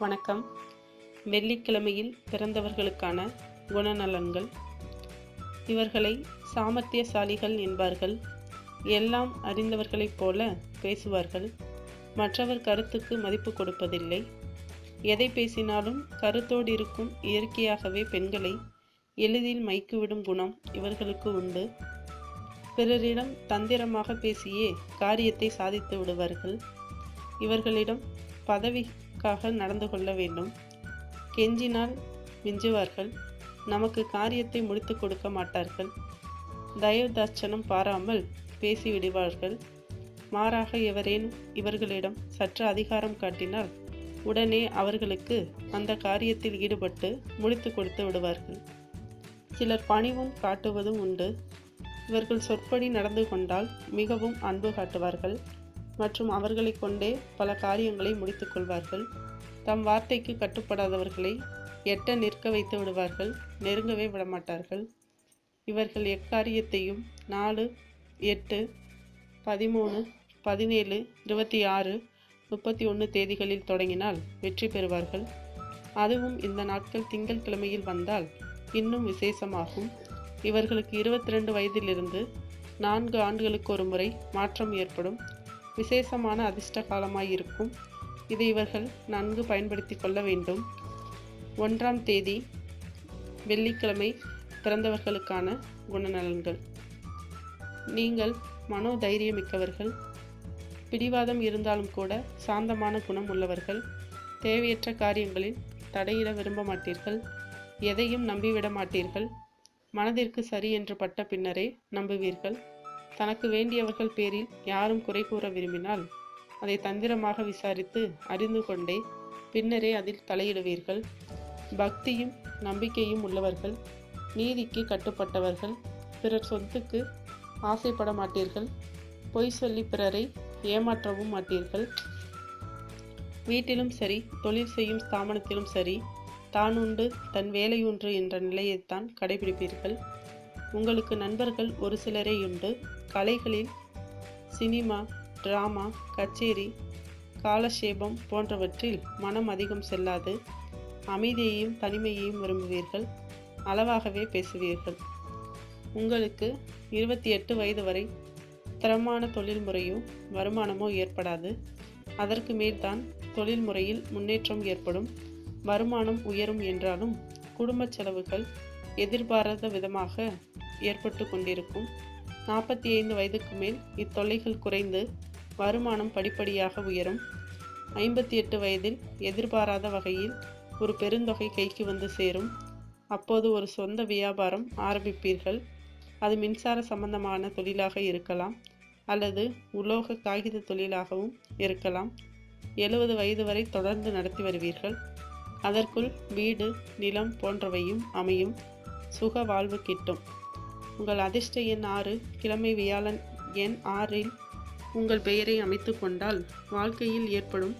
வணக்கம். வெள்ளிக்கிழமையில் பிறந்தவர்களுக்கான குணநலன்கள். இவர்களை சாமர்த்தியசாலிகள் என்பார்கள். எல்லாம் அறிந்தவர்களைப் போல பேசுவார்கள். மற்றவர் கருத்துக்கு மதிப்பு கொடுப்பதில்லை. எதை பேசினாலும் கருத்தோடு இருக்கும் இயற்கையாகவே பெண்களை எளிதில் மைக்குவிடும் குணம் இவர்களுக்கு உண்டு. பிறரிடம் தந்திரமாக பேசியே காரியத்தை சாதித்து விடுவார்கள். இவர்களிடம் பதவி காக நடந்து கொள்ள வேண்டும். கெஞ்சினால் மிஞ்சுவார்கள். நமக்கு காரியத்தை முடித்து கொடுக்க மாட்டார்கள். தயவு பாராமல் பேசி விடுவார்கள். மாறாக எவரேனும் இவர்களிடம் சற்று அதிகாரம் காட்டினால் உடனே அவர்களுக்கு அந்த காரியத்தில் ஈடுபட்டு முடித்து கொடுத்து விடுவார்கள். சிலர் பணிவும் காட்டுவதும் உண்டு. இவர்கள் சொற்படி நடந்து கொண்டால் மிகவும் அன்பு காட்டுவார்கள். மற்றும் அவர்களை கொண்டே பல காரியங்களை முடித்துக் கொள்வார்கள். தம் வார்த்தைக்கு கட்டுப்படாதவர்களை எட்ட நிற்க வைத்து விடுவார்கள் நெருங்கவே விடமாட்டார்கள். இவர்கள் எக்காரியத்தையும் நாலு எட்டு பதிமூணு பதினேழு இருபத்தி ஆறு முப்பத்தி ஒன்று தேதிகளில் தொடங்கினால் வெற்றி பெறுவார்கள். அதுவும் இந்த நாட்கள் திங்கள் கிழமையில் வந்தால் இன்னும் விசேஷமாகும். இவர்களுக்கு இருபத்தி ரெண்டு வயதிலிருந்து நான்கு ஆண்டுகளுக்கு ஒரு முறை மாற்றம் ஏற்படும். விசேஷமான அதிர்ஷ்ட காலமாயிருக்கும் இதை இவர்கள் நன்கு பயன்படுத்தி கொள்ள வேண்டும். ஒன்றாம் தேதி வெள்ளிக்கிழமை பிறந்தவர்களுக்கான குணநலன்கள். நீங்கள் மனோதைரியமிக்கவர்கள். பிடிவாதம் இருந்தாலும் கூட சாந்தமான குணம் உள்ளவர்கள். தேவையற்ற காரியங்களில் தடையிட விரும்ப மாட்டீர்கள். எதையும் நம்பிவிட மாட்டீர்கள். மனதிற்கு சரி என்று பட்ட பின்னரே நம்புவீர்கள். தனக்கு வேண்டியவர்கள் பேரில் யாரும் குறை கூற விரும்பினால் அதை தந்திரமாக விசாரித்து அறிந்து கொண்டே பின்னரே அதில் தலையிடுவீர்கள். பக்தியும் நம்பிக்கையும் உள்ளவர்கள் நீதிக்கு கட்டுப்பட்டவர்கள் பிறர் சொத்துக்கு ஆசைப்பட மாட்டீர்கள். பொய் சொல்லி பிறரை ஏமாற்றவும் மாட்டீர்கள். வீட்டிலும் சரி தொழில் செய்யும் ஸ்தாபனத்திலும் சரி தான் உண்டு தன் வேலை என்ற நிலையைத்தான் கடைபிடிப்பீர்கள். உங்களுக்கு நண்பர்கள் ஒரு சிலரே உண்டு. கலைகளில் சினிமா டிராமா கச்சேரி காலக்ஷேபம் போன்றவற்றில் மனம் அதிகம் செல்லாது. அமைதியையும் தனிமையையும் விரும்புவீர்கள். அளவாகவே பேசுவீர்கள். உங்களுக்கு இருபத்தி எட்டு வயது வரை தரமான தொழில் முறையோ வருமானமோ ஏற்படாது. அதற்கு மேல்தான் தொழில் முறையில் முன்னேற்றம் ஏற்படும். வருமானம் உயரும் என்றாலும் குடும்ப செலவுகள் எதிர்பாராத விதமாக ஏற்பட்டு கொண்டிருக்கும். நாற்பத்தி ஐந்து வயதுக்கு மேல் இத்தொல்லைகள் குறைந்து வருமானம் படிப்படியாக உயரும். ஐம்பத்தி எட்டு வயதில் எதிர்பாராத வகையில் ஒரு பெருந்தொகை கைக்கு வந்து சேரும். அப்போது ஒரு சொந்த வியாபாரம் ஆரம்பிப்பீர்கள். அது மின்சார சம்பந்தமான தொழிலாக இருக்கலாம் அல்லது உலோக காகித தொழிலாகவும் இருக்கலாம். எழுபது வயது வரை தொடர்ந்து நடத்தி வருவீர்கள். அதற்குள் வீடு நிலம் போன்றவையும் அமையும். சுக வாழ்வு கிட்டும். உங்கள் அதிர்ஷ்ட எண் ஆறு கிழமை வியாழன் எண் ஆறில் உங்கள் பெயரை அமைத்து கொண்டால் வாழ்க்கையில் ஏற்படும்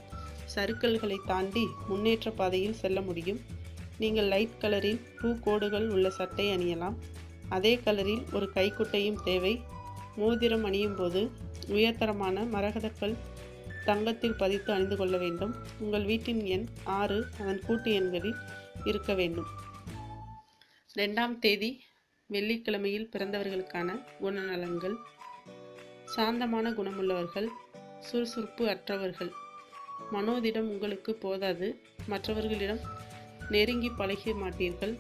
சறுக்கல்களை தாண்டி முன்னேற்ற பாதையில் செல்ல முடியும். நீங்கள் லைட் கலரில் பூக்கோடுகள் உள்ள சட்டை அணியலாம். அதே கலரில் ஒரு கைக்குட்டையும் தேவை. மோதிரம் அணியும் போது உயர்தரமான மரகதக்கல் தங்கத்தில் பதித்து அணிந்து கொள்ள வேண்டும். உங்கள் வீட்டின் எண் ஆறு அதன் கூட்டு எண்களில் இருக்க வேண்டும். ரெண்டாம் தேதி வெள்ளிக்கிழமையில் பிறந்தவர்களுக்கான குணநலன்கள். சாந்தமான குணமுள்ளவர்கள் சுறுசுறுப்பு அற்றவர்கள். மனோதிடம் உங்களுக்கு போதாது. மற்றவர்களிடம் நெருங்கி பழக மாட்டீர்கள்.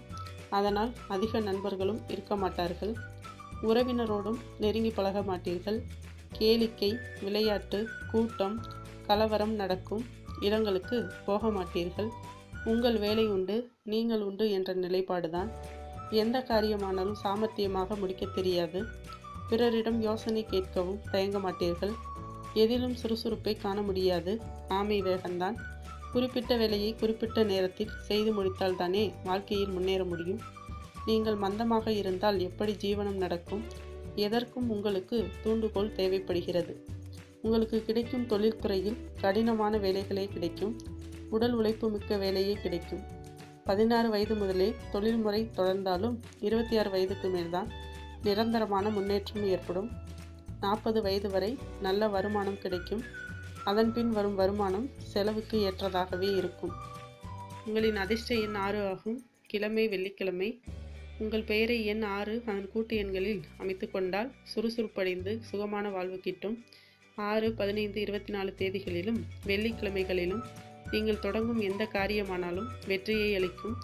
அதனால் அதிக நண்பர்களும் இருக்க மாட்டார்கள். உறவினரோடும் நெருங்கி பழக மாட்டீர்கள். கேளிக்கை விளையாட்டு கூட்டம் கலவரம் நடக்கும் இடங்களுக்கு போக மாட்டீர்கள். உங்கள் வேலை உண்டு நீங்கள் உண்டு என்ற நிலைப்பாடுதான். எந்த காரியமானாலும் சாமர்த்தியமாக முடிக்க தெரியாது. பிறரிடம் யோசனை கேட்கவும் தயங்க மாட்டீர்கள். எதிலும் சுறுசுறுப்பை காண முடியாது. ஆமை வேகம்தான் குறிப்பிட்ட வேலையை குறிப்பிட்ட நேரத்தில் செய்து முடித்தால் தானே வாழ்க்கையில் முன்னேற முடியும். நீங்கள் மந்தமாக இருந்தால் எப்படி ஜீவனம் நடக்கும்? எதற்கும் உங்களுக்கு தூண்டுகோல் தேவைப்படுகிறது. உங்களுக்கு கிடைக்கும் தொழில்துறையில் கடினமான வேலைகளே கிடைக்கும். உடல் உழைப்பு மிக்க வேலையே கிடைக்கும். பதினாறு வயது முதலே தொழில்முறை தொடர்ந்தாலும் இருபத்தி ஆறு வயதுக்கு மேல்தான் நிரந்தரமான முன்னேற்றம் ஏற்படும். நாற்பது வயது வரை நல்ல வருமானம் கிடைக்கும். அதன் பின் வரும் வருமானம் செலவுக்கு ஏற்றதாகவே இருக்கும். உங்களின் அதிர்ஷ்ட எண் ஆறு ஆகும். கிழமை வெள்ளிக்கிழமை. உங்கள் பெயரை எண் ஆறு அதன் கூட்டு எண்களில் அமைத்து கொண்டால் சுறுசுறுப்படைந்து சுகமான வாழ்வு கிட்டும். ஆறு பதினைந்து இருபத்தி நாலு தேதிகளிலும் வெள்ளிக்கிழமைகளிலும் நீங்கள் தொடங்கும் எந்த காரியமானாலும் வெற்றியை அளிக்கும்.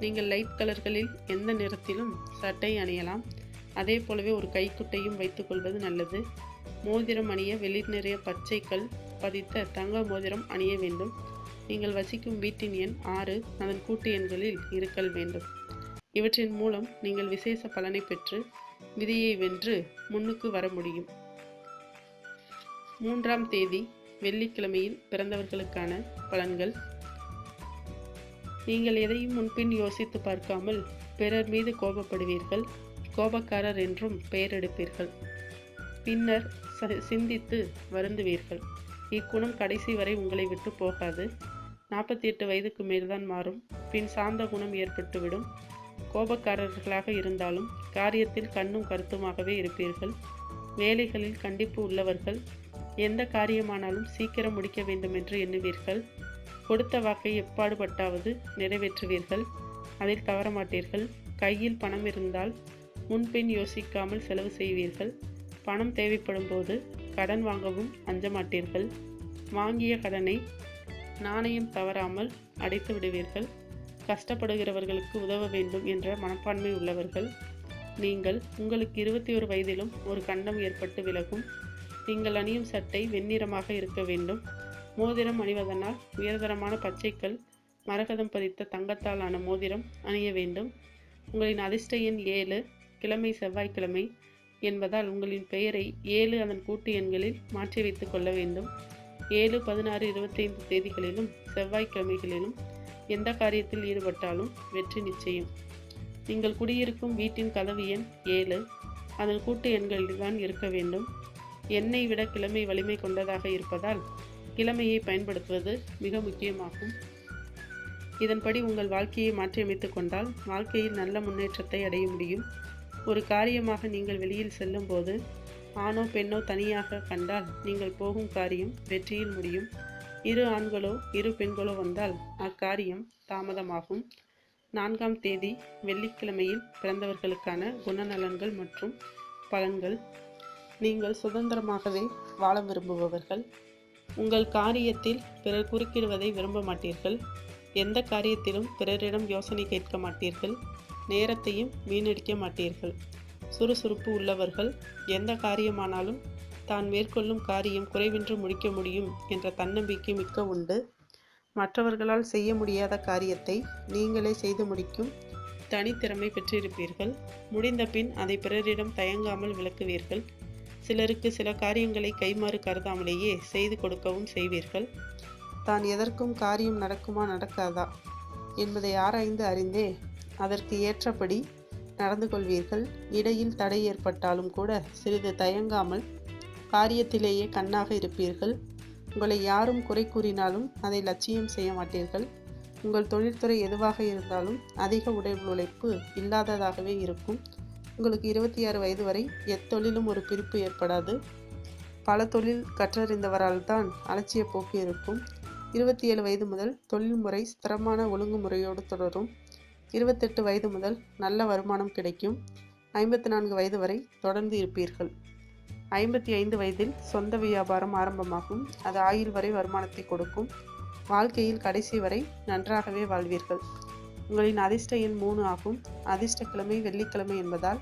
நீங்கள் லைட் கலர்களில் எந்த நிறத்திலும் சட்டை அணியலாம். அதே போலவே ஒரு கைக்குட்டையும் வைத்துக்கொள்வது நல்லது. மோதிரம் அணிய வெளிர் நிறைய பச்சைக்கல் பதித்த தங்க மோதிரம் அணிய வேண்டும். நீங்கள் வசிக்கும் வீட்டின் எண் ஆறு அதன் கூட்டு எண்களில் இருக்கல் வேண்டும். இவற்றின் மூலம் நீங்கள் விசேஷ பலனை பெற்று விதியை வென்று முன்னுக்கு வர முடியும். மூன்றாம் தேதி வெள்ளிக்கிழமையில் பிறந்தவர்களுக்கான பலன்கள். நீங்கள் எதையும் முன்பின் யோசித்து பார்க்காமல் பிறர் மீது கோபப்படுவீர்கள். கோபக்காரர் என்றும் பெயர் எடுப்பீர்கள். பின்னர் சிந்தித்து வருந்துவீர்கள். இக்குணம் கடைசி வரை உங்களை விட்டு போகாது. நாற்பத்தி எட்டு வயதுக்கு மேல்தான் மாறும். பின் சார்ந்த குணம் ஏற்பட்டுவிடும். கோபக்காரர்களாக இருந்தாலும் காரியத்தில் கண்ணும் கருத்துமாகவே இருப்பீர்கள். வேலைகளில் கண்டிப்பு உள்ளவர்கள் எந்த காரியமானாலும் சீக்கிரம் முடிக்க வேண்டும் என்று எண்ணுவீர்கள். கொடுத்த வாக்கை எப்பாடுபட்டாவது நிறைவேற்றுவீர்கள். அதில் தவறமாட்டீர்கள். கையில் பணம் இருந்தால் முன்பின் யோசிக்காமல் செலவு செய்வீர்கள். பணம் தேவைப்படும் போது கடன் வாங்கவும் அஞ்சமாட்டீர்கள். வாங்கிய கடனை நாணயம் தவறாமல் அடைத்து விடுவீர்கள். கஷ்டப்படுகிறவர்களுக்கு உதவ வேண்டும் என்ற மனப்பான்மை உள்ளவர்கள். நீங்கள் உங்களுக்கு இருபத்தி ஒரு வயதிலும் ஒரு கண்டம் ஏற்பட்டு விலகும். நீங்கள் அணியும் சட்டை வெண்ணிறமாக இருக்க வேண்டும். மோதிரம் அணிவதனால் உயர்தரமான பச்சைக்கல் மரகதம் பதித்த தங்கத்தால் ஆன மோதிரம் அணிய வேண்டும். உங்களின் அதிர்ஷ்ட எண் ஏழு கிழமை செவ்வாய்க்கிழமை என்பதால் உங்களின் பெயரை ஏழு அதன் கூட்டு எண்களில் மாற்றி வைத்துக் கொள்ள வேண்டும். ஏழு பதினாறு இருபத்தைந்து தேதிகளிலும் செவ்வாய்க்கிழமைகளிலும் எந்த காரியத்தில் ஈடுபட்டாலும் வெற்றி நிச்சயம். நீங்கள் குடியிருக்கும் வீட்டின் கதவு எண் ஏழு. அதன் கூட்டு எண்களில் தான் இருக்க வேண்டும். எண்ணெய் விட கிழமை வலிமை கொண்டதாக இருப்பதால் கிழமையை பயன்படுத்துவது மிக முக்கியமாகும். இதன்படி உங்கள் வாழ்க்கையை மாற்றியமைத்து கொண்டால் வாழ்க்கையில் நல்ல முன்னேற்றத்தை அடைய முடியும். ஒரு காரியமாக நீங்கள் வெளியில் செல்லும்போது ஆணோ பெண்ணோ தனியாக கண்டால் நீங்கள் போகும் காரியம் வெற்றியில் முடியும். இரு ஆண்களோ இரு பெண்களோ வந்தால் அக்காரியம் தாமதமாகும். நான்காம் தேதி வெள்ளிக்கிழமையில் பிறந்தவர்களுக்கான குணநலன்கள் மற்றும் பலன்கள் நீங்கள் சுதந்திரமாகவே வாழ விரும்புபவர்கள். உங்கள் காரியத்தில் பிறர் குறுக்கிடுவதை விரும்ப மாட்டீர்கள். எந்த காரியத்திலும் பிறரிடம் யோசனை கேட்க மாட்டீர்கள். நேரத்தையும் வீணடிக்க மாட்டீர்கள். சுறுசுறுப்பு உள்ளவர்கள் எந்த காரியமானாலும் தான் மேற்கொள்ளும் காரியம் குறைவின்றி முடிக்க முடியும் என்ற தன்னம்பிக்கை மிக்க உண்டு. மற்றவர்களால் செய்ய முடியாத காரியத்தை நீங்களே செய்து முடிக்கும் தனித்திறமை பெற்றிருப்பீர்கள். முடிந்த பின் அதை பிறரிடம் தயங்காமல் விளக்குவீர்கள். சிலருக்கு சில காரியங்களை கைமாறு கருதாமலேயே செய்து கொடுக்கவும் செய்வீர்கள். தான் எதற்கும் காரியம் நடக்குமா நடக்காதா? என்பதை ஆராய்ந்து அறிந்தே அதற்கு ஏற்றபடி நடந்து கொள்வீர்கள். இடையில் தடை ஏற்பட்டாலும் கூட சிறிது தயங்காமல் காரியத்திலேயே கண்ணாக இருப்பீர்கள். உங்களை யாரும் குறை கூறினாலும் அதை லட்சியம் செய்ய மாட்டீர்கள். உங்கள் தொழில்துறை எதுவாக இருந்தாலும் அதிக உடல் உழைப்பு இல்லாததாகவே இருக்கும். உங்களுக்கு இருபத்தி ஆறு வயது வரை எத்தொழிலும் ஒரு பிரிப்பு ஏற்படாது. பல தொழில் கற்றறிந்தவரால் தான் அலட்சிய போக்கு இருக்கும். இருபத்தி ஏழு வயது முதல் தொழில்முறை ஸ்திரமான ஒழுங்குமுறையோடு தொடரும். இருபத்தெட்டு வயது முதல் நல்ல வருமானம் கிடைக்கும். ஐம்பத்தி நான்கு வயது வரை தொடர்ந்து இருப்பீர்கள். ஐம்பத்தி ஐந்து வயதில் சொந்த வியாபாரம் ஆரம்பமாகும். அது ஆயுள் வரை வருமானத்தை கொடுக்கும். வாழ்க்கையில் கடைசி வரை நன்றாகவே வாழ்வீர்கள். உங்களின் அதிர்ஷ்ட எண் மூணு ஆகும். அதிர்ஷ்ட கிழமை வெள்ளிக்கிழமை என்பதால்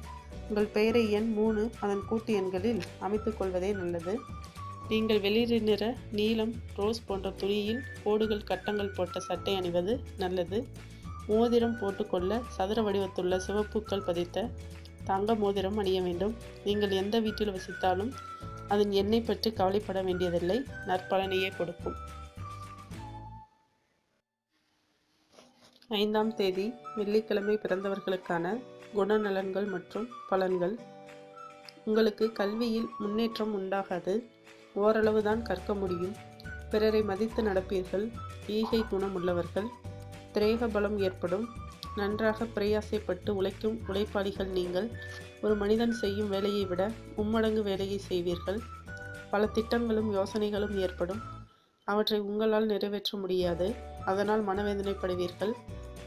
உங்கள் பெயரை எண் மூணு அதன் கூட்டு எண்களில் அமைத்துக் கொள்வதே நல்லது. நீங்கள் வெளிர் நிற நீலம் ரோஸ் போன்ற துணியில் கோடுகள் கட்டங்கள் போட்ட சட்டை அணிவது நல்லது. மோதிரம் போட்டுக்கொள்ள சதுர வடிவத்துள்ள சிவப்புக்கள் பதித்த தங்க மோதிரம் அணிய வேண்டும். நீங்கள் எந்த வீட்டில் வசித்தாலும் அதன் எண்ணெய் பற்றி கவலைப்பட வேண்டியதில்லை. நற்பலனையே கொடுக்கும். ஐந்தாம் தேதி வெள்ளிக்கிழமை பிறந்தவர்களுக்கான குணநலன்கள் மற்றும் பலன்கள். உங்களுக்கு கல்வியில் முன்னேற்றம் உண்டாகாது. ஓரளவு தான் கற்க முடியும். பிறரை மதித்து நடப்பீர்கள். ஈகை குணம் உள்ளவர்கள் திரேக பலம் ஏற்படும். நன்றாக பிரயாசைப்பட்டு உழைக்கும் உழைப்பாளிகள் நீங்கள். ஒரு மனிதன் செய்யும் வேலையை விட மும்மடங்கு வேலையை செய்வீர்கள். பல திட்டங்களும் யோசனைகளும் ஏற்படும். அவற்றை உங்களால் நிறைவேற்ற முடியாது. அதனால் மனவேதனைப்படுவீர்கள்.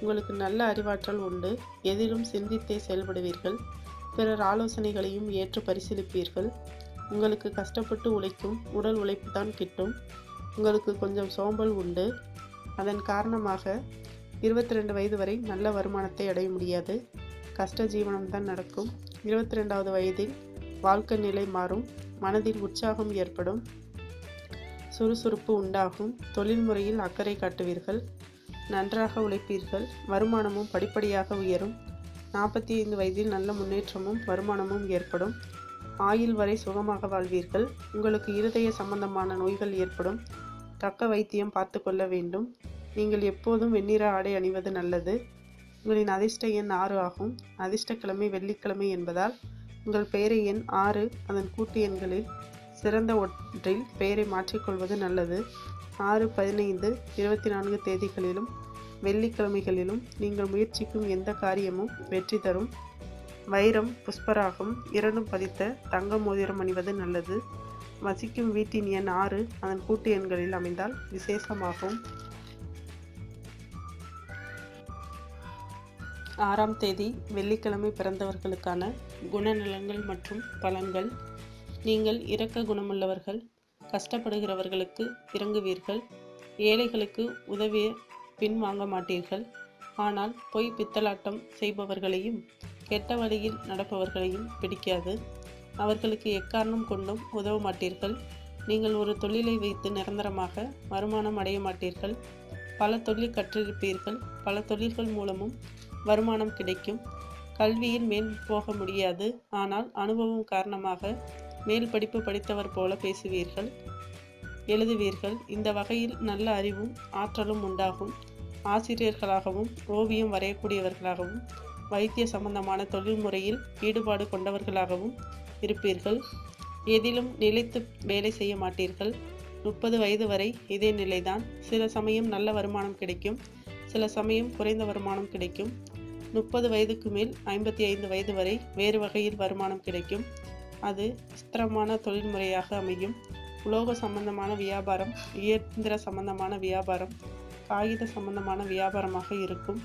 உங்களுக்கு நல்ல அறிவாற்றல் உண்டு. எதிலும் சிந்தித்தே செயல்படுவீர்கள். பிறர் ஆலோசனைகளையும் ஏற்று பரிசீலிப்பீர்கள். உங்களுக்கு கஷ்டப்பட்டு உழைக்கும் உடல் உழைப்பு தான் கிட்டும். உங்களுக்கு கொஞ்சம் சோம்பல் உண்டு. அதன் காரணமாக இருபத்தி ரெண்டு வயது வரை நல்ல வருமானத்தை அடைய முடியாது. கஷ்ட ஜீவனம் தான் நடக்கும். இருபத்தி ரெண்டாவது வயதில் வாழ்க்கை நிலை மாறும். மனதில் உற்சாகம் ஏற்படும். சுறுசுறுப்பு உண்டாகும். தொழில் முறையில் அக்கறை காட்டுவீர்கள். நன்றாக உழைப்பீர்கள். வருமானமும் படிப்படியாக உயரும். நாற்பத்தி ஐந்து வயதில் நல்ல முன்னேற்றமும் வருமானமும் ஏற்படும். ஆயுள் வரை சுகமாக வாழ்வீர்கள். உங்களுக்கு இருதய சம்பந்தமான நோய்கள் ஏற்படும். தக்க வைத்தியம் பார்த்து கொள்ள வேண்டும். நீங்கள் எப்போதும் வெண்ணிற ஆடை அணிவது நல்லது. உங்களின் அதிர்ஷ்ட எண் ஆறு ஆகும். அதிர்ஷ்டக்கிழமை வெள்ளிக்கிழமை என்பதால் உங்கள் பெயரை எண் ஆறு அதன் கூட்டு எண்களில் சிறந்த ஒன்றில் பெயரை மாற்றிக்கொள்வது நல்லது. ஆறு பதினைந்து இருபத்தி நான்கு தேதிகளிலும் வெள்ளிக்கிழமைகளிலும் நீங்கள் முயற்சிக்கும் எந்த காரியமும் வெற்றி தரும். வைரம் புஷ்பராகம் இரண்டும் பதித்த தங்க மோதிரம் அணிவது நல்லது. வசிக்கும் வீட்டின் எண் ஆறு அதன் கூட்டு எண்களில் அமைந்தால் விசேஷமாகும். ஆறாம் தேதி வெள்ளிக்கிழமை பிறந்தவர்களுக்கான குணநலங்கள் மற்றும் பலன்கள் நீங்கள் இரக்க குணமுள்ளவர்கள் கஷ்டப்படுகிறவர்களுக்கு இறங்குவீர்கள் ஏழைகளுக்கு உதவிய பின் வாங்க மாட்டீர்கள். ஆனால் பொய் பித்தலாட்டம் செய்பவர்களையும் கெட்ட வழியில் நடப்பவர்களையும் பிடிக்காது. அவர்களுக்கு எக்காரணம் கொண்டும் உதவ மாட்டீர்கள். நீங்கள் ஒரு தொழிலை வைத்து நிரந்தரமாக வருமானம் அடைய மாட்டீர்கள். பல தொழில் கற்றிருப்பீர்கள். பல தொழில்கள் மூலமும் வருமானம் கிடைக்கும். கல்வியில் மேல் போக முடியாது. ஆனால் அனுபவம் காரணமாக மேல் படிப்பு படித்தவர் போல பேசுவீர்கள் எழுதுவீர்கள். இந்த வகையில் நல்ல அறிவும் ஆற்றலும் உண்டாகும். ஆசிரியர்களாகவும் ஓவியம் வரையக்கூடியவர்களாகவும் வைத்திய சம்பந்தமான தொழில்முறையில் ஈடுபாடு கொண்டவர்களாகவும் இருப்பீர்கள். எதிலும் நிலைத்து வேலை செய்ய மாட்டீர்கள். முப்பது வயது வரை இதே நிலைதான். சில சமயம் நல்ல வருமானம் கிடைக்கும். சில சமயம் குறைந்த வருமானம் கிடைக்கும். முப்பது வயதுக்கு மேல் ஐம்பத்தி ஐந்து வயது வரை வேறு வகையில் வருமானம் கிடைக்கும். அது ஸ்திரமான தொழில்முறையாக அமையும். உலோக சம்பந்தமான வியாபாரம் இயந்திர சம்பந்தமான வியாபாரம் காகித சம்பந்தமான வியாபாரமாக இருக்கும்.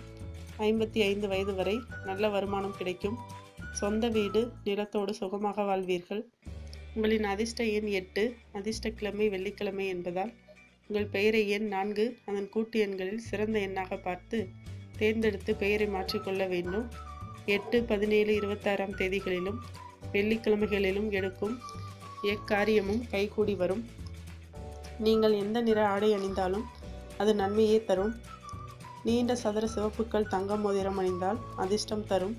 ஐம்பத்தி ஐந்து வயது வரை நல்ல வருமானம் கிடைக்கும். சொந்த வீடு நிலத்தோடு சுகமாக வாழ்வீர்கள். உங்களின் அதிர்ஷ்ட எண் எட்டு அதிர்ஷ்ட கிழமை வெள்ளிக்கிழமை என்பதால் உங்கள் பெயரை எண் நான்கு அதன் கூட்டு எண்களில் சிறந்த எண்ணாக பார்த்து தேர்ந்தெடுத்து பெயரை மாற்றிக்கொள்ள வேண்டும். எட்டு பதினேழு இருபத்தாறாம் தேதிகளிலும் வெள்ளிக்கிழமைகளிலும் எடுக்கும் எக்காரியமும் கைகூடி வரும். நீங்கள் எந்த நிற ஆடை அணிந்தாலும் அது நன்மையே தரும். நீண்ட சதுர சிவப்புக்கள் தங்க மோதிரம் அணிந்தால் அதிர்ஷ்டம் தரும்.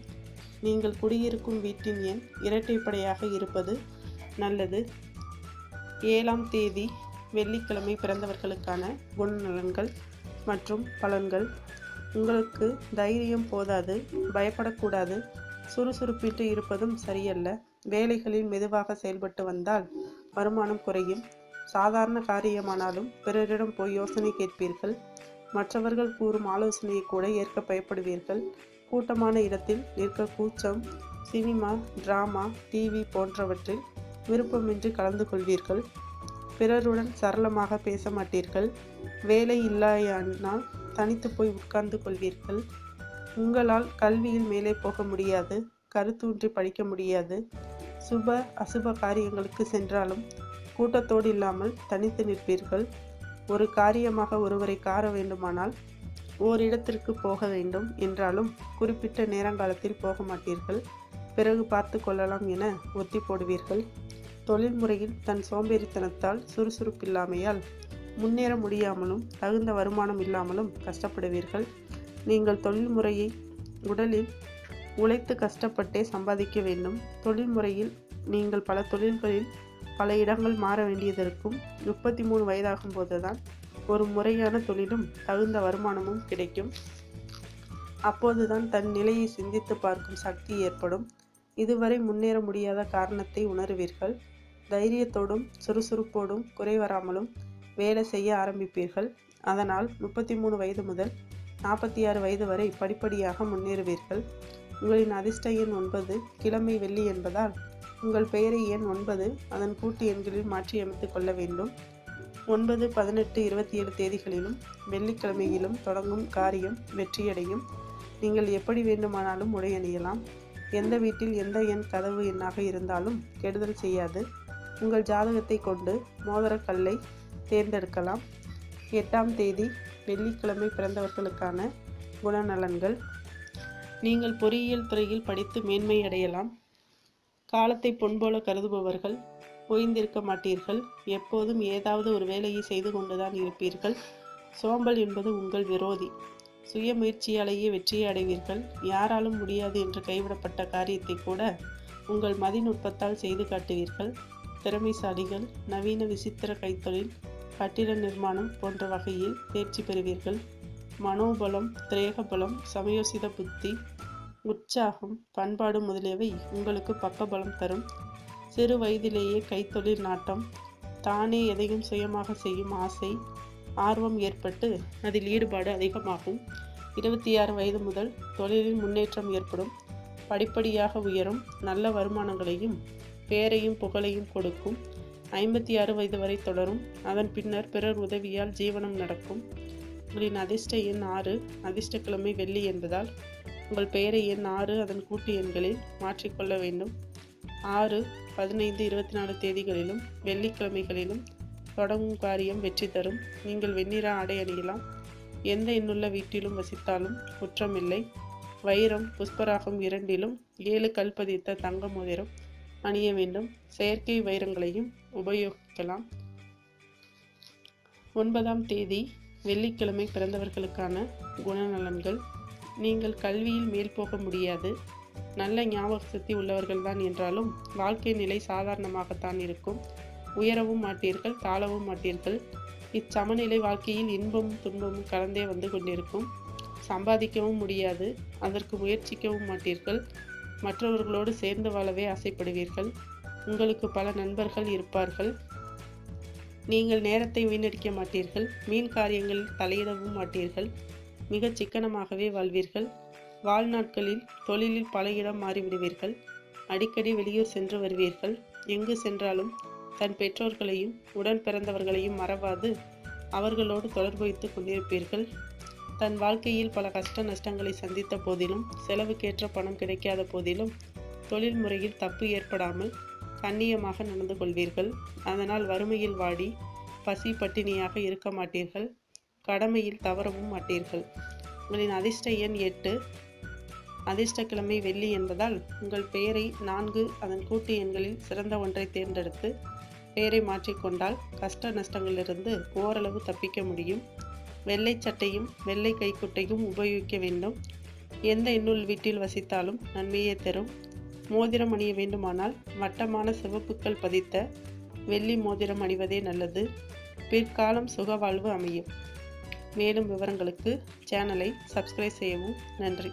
நீங்கள் குடியிருக்கும் வீட்டின் எண் இரட்டைப்படையாக இருப்பது நல்லது. ஏழாம் தேதி வெள்ளிக்கிழமை பிறந்தவர்களுக்கான குணநலன்கள் மற்றும் பலன்கள். உங்களுக்கு தைரியம் போதாது பயப்படக்கூடாது. சுறுசுறுப்பிட்டு இருப்பதும் சரியல்ல. வேலைகளில் மெதுவாக செயல்பட்டு வந்தால் வருமானம் குறையும். சாதாரண காரியமானாலும் பிறரிடம் போய் யோசனை கேட்பீர்கள். மற்றவர்கள் கூறும் ஆலோசனையை கூட ஏற்க பயப்படுவீர்கள். கூட்டமான இடத்தில் நிற்க கூச்சம் சினிமா டிராமா டிவி போன்றவற்றில் விருப்பமின்றி கலந்து கொள்வீர்கள். பிறருடன் சரளமாக பேச மாட்டீர்கள். வேலை இல்லையானால் தனித்து போய் உட்கார்ந்து கொள்வீர்கள். உங்களால் கல்வியில் மேலே போக முடியாது கருத்தூன்றி படிக்க முடியாது. சுப அசுப காரியங்களுக்கு சென்றாலும் கூட்டத்தோடு இல்லாமல் தனித்து நிற்பீர்கள். ஒரு காரியமாக ஒருவரை கார வேண்டுமானால் ஓரிடத்திற்கு போக வேண்டும் என்றாலும் குறிப்பிட்ட நேரங்காலத்தில் போக மாட்டீர்கள். பிறகு பார்த்து கொள்ளலாம் என ஒத்தி போடுவீர்கள். தொழில்முறையில் தன் சோம்பேறித்தனத்தால் சுறுசுறுப்பில்லாமையால் முன்னேற முடியாமலும் தகுந்த வருமானம் இல்லாமலும் கஷ்டப்படுவீர்கள். நீங்கள் தொழில்முறையை உடலில் உழைத்து கஷ்டப்பட்டே சம்பாதிக்க வேண்டும். தொழில்முறையில் நீங்கள் பல தொழில்களில் பல இடங்கள் மாற வேண்டியதற்கும் முப்பத்தி மூணு வயதாகும் போதுதான் ஒரு முறையான தொழிலும் தகுந்த வருமானமும் கிடைக்கும். அப்போதுதான் தன் நிலையை சிந்தித்து பார்க்கும் சக்தி ஏற்படும். இதுவரை முன்னேற முடியாத காரணத்தை உணருவீர்கள். தைரியத்தோடும் சுறுசுறுப்போடும் குறைவராமலும் வேலை செய்ய ஆரம்பிப்பீர்கள். அதனால் முப்பத்தி மூணு வயது முதல் நாற்பத்தி ஆறு வயது வரை படிப்படியாக முன்னேறுவீர்கள். உங்களின் அதிர்ஷ்ட எண் ஒன்பது கிழமை வெள்ளி என்பதால் உங்கள் பெயரை எண் ஒன்பது அதன் கூட்டு எண்களில் மாற்றியமைத்துக் கொள்ள வேண்டும். ஒன்பது பதினெட்டு இருபத்தி ஏழு தேதிகளிலும் வெள்ளிக்கிழமையிலும் தொடங்கும் காரியம் வெற்றியடையும். நீங்கள் எப்படி வேண்டுமானாலும் உடையணியலாம் எந்த வீட்டில் எந்த எண் கதவு எண்ணாக இருந்தாலும் கெடுதல் செய்யாது. உங்கள் ஜாதகத்தை கொண்டு மோதிரக்கல்லை தேர்ந்தெடுக்கலாம். எட்டாம் தேதி வெள்ளிக்கிழமை பிறந்தவர்களுக்கான குணநலன்கள். நீங்கள் பொறியியல் துறையில் படித்து மேன்மை அடையலாம். காலத்தை பொன்போல கருதுபவர்கள் ஓய்ந்திருக்க மாட்டீர்கள். எப்போதும் ஏதாவது ஒரு வேலையை செய்து கொண்டுதான் இருப்பீர்கள். சோம்பல் என்பது உங்கள் விரோதி. சுய முயற்சியாலேயே வெற்றியை அடைவீர்கள். யாராலும் முடியாது என்று கைவிடப்பட்ட காரியத்தை கூட உங்கள் மதிநுட்பத்தால் செய்து காட்டுவீர்கள். திறமைசாலிகள் நவீன விசித்திர கைத்தொழில் கட்டிட நிர்மாணம் போன்ற வகையில் தேர்ச்சி பெறுவீர்கள். மனோபலம் திரேகபலம் சமயோசித புத்தி உற்சாகம் பண்பாடு முதலியவை உங்களுக்கு பக்கபலம் தரும். சிறு வயதிலேயே கைத்தொழில் நாட்டம் தானே எதையும் சுயமாக செய்யும் ஆசை ஆர்வம் ஏற்பட்டு அதில் ஈடுபாடு அதிகமாகும். இருபத்தி ஆறு வயது முதல் தொழிலில் முன்னேற்றம் ஏற்படும். படிப்படியாக உயரும். நல்ல வருமானங்களையும் பேரையும் புகழையும் கொடுக்கும். ஐம்பத்தி ஆறு வயது வரை தொடரும். அதன் பின்னர் பிறர் உதவியால் ஜீவனம் நடக்கும். உங்களின் அதிர்ஷ்ட எண் ஆறு. அதிர்ஷ்டக்கிழமை வெள்ளி என்பதால் உங்கள் பெயரை எண் ஆறு அதன் கூட்டு எண்களில் மாற்றிக்கொள்ள வேண்டும். ஆறு பதினைந்து இருபத்தி நாலு தேதிகளிலும் வெள்ளிக்கிழமைகளிலும் தொடங்கும் காரியம் வெற்றி தரும். நீங்கள் வெண்ணிற ஆடை அணியலாம். எந்த எண்ணுள்ள வீட்டிலும் வசித்தாலும் குற்றமில்லை வைரம் புஷ்பராகம் இரண்டிலும் ஏழு கல் பதித்த தங்க மோதிரம் அணிய வேண்டும். செயற்கை வைரங்களையும் உபயோகிக்கலாம். ஒன்பதாம் தேதி வெள்ளிக்கிழமை பிறந்தவர்களுக்கான குணநலன்கள். நீங்கள் கல்வியில் மேல் போக முடியாது. நல்ல ஞாபக சக்தி உள்ளவர்கள்தான் என்றாலும் வாழ்க்கை நிலை சாதாரணமாகத்தான் இருக்கும். உயரவும் மாட்டீர்கள் தாழவும் மாட்டீர்கள். இச்சமநிலை வாழ்க்கையில் இன்பமும் துன்பமும் கலந்தே வந்து கொண்டிருக்கும். சம்பாதிக்கவும் முடியாது அதற்கு முயற்சிக்கவும் மாட்டீர்கள். மற்றவர்களோடு சேர்ந்து வாழவே ஆசைப்படுவீர்கள். உங்களுக்கு பல நண்பர்கள் இருப்பார்கள். நீங்கள் நேரத்தை வீணடிக்க மாட்டீர்கள். மீன் காரியங்களில் தலையிடவும் மாட்டீர்கள். மிக சிக்கனமாகவே வாழ்வீர்கள். வாழ்நாட்களில் தொழிலில் பல இடம் மாறிவிடுவீர்கள். அடிக்கடி வெளியூர் சென்று வருவீர்கள். எங்கு சென்றாலும் தன் பெற்றோர்களையும் உடன் பிறந்தவர்களையும் மறவாது. அவர்களோடு தொடர்பு வைத்துக் கொண்டிருப்பீர்கள். தன் வாழ்க்கையில் பல கஷ்ட நஷ்டங்களை சந்தித்த போதிலும் செலவுக்கேற்ற பணம் கிடைக்காத போதிலும் தொழில் முறையில் தப்பு ஏற்படாமல் கண்ணியமாக நடந்து கொள்வீர்கள். அதனால் வறுமையில் வாடி பசி பட்டினியாக இருக்க மாட்டீர்கள். கடமையில் தவறவும் மாட்டீர்கள். உங்களின் அதிர்ஷ்ட எண் எட்டு அதிர்ஷ்டக்கிழமை வெள்ளி என்பதால் உங்கள் பெயரை நான்கு அதன் கூட்டு எண்களில் சிறந்த ஒன்றை தேர்ந்தெடுத்து பெயரை மாற்றிக்கொண்டால் கஷ்ட நஷ்டங்களிலிருந்து ஓரளவு தப்பிக்க முடியும். வெள்ளை சட்டையும் வெள்ளை கைக்குட்டையும் உபயோகிக்க வேண்டும். எந்த இன்னுள் வீட்டில் வசித்தாலும் நன்மையே தரும். மோதிரம் அணிய வேண்டுமானால் வட்டமான சிவப்புக்கள் பதித்த வெள்ளி மோதிரம் அணிவதே நல்லது. பிற்காலம் சுகவாழ்வு அமையும். மேலும் விவரங்களுக்கு சேனலை சப்ஸ்கிரைப் செய்யவும் நன்றி.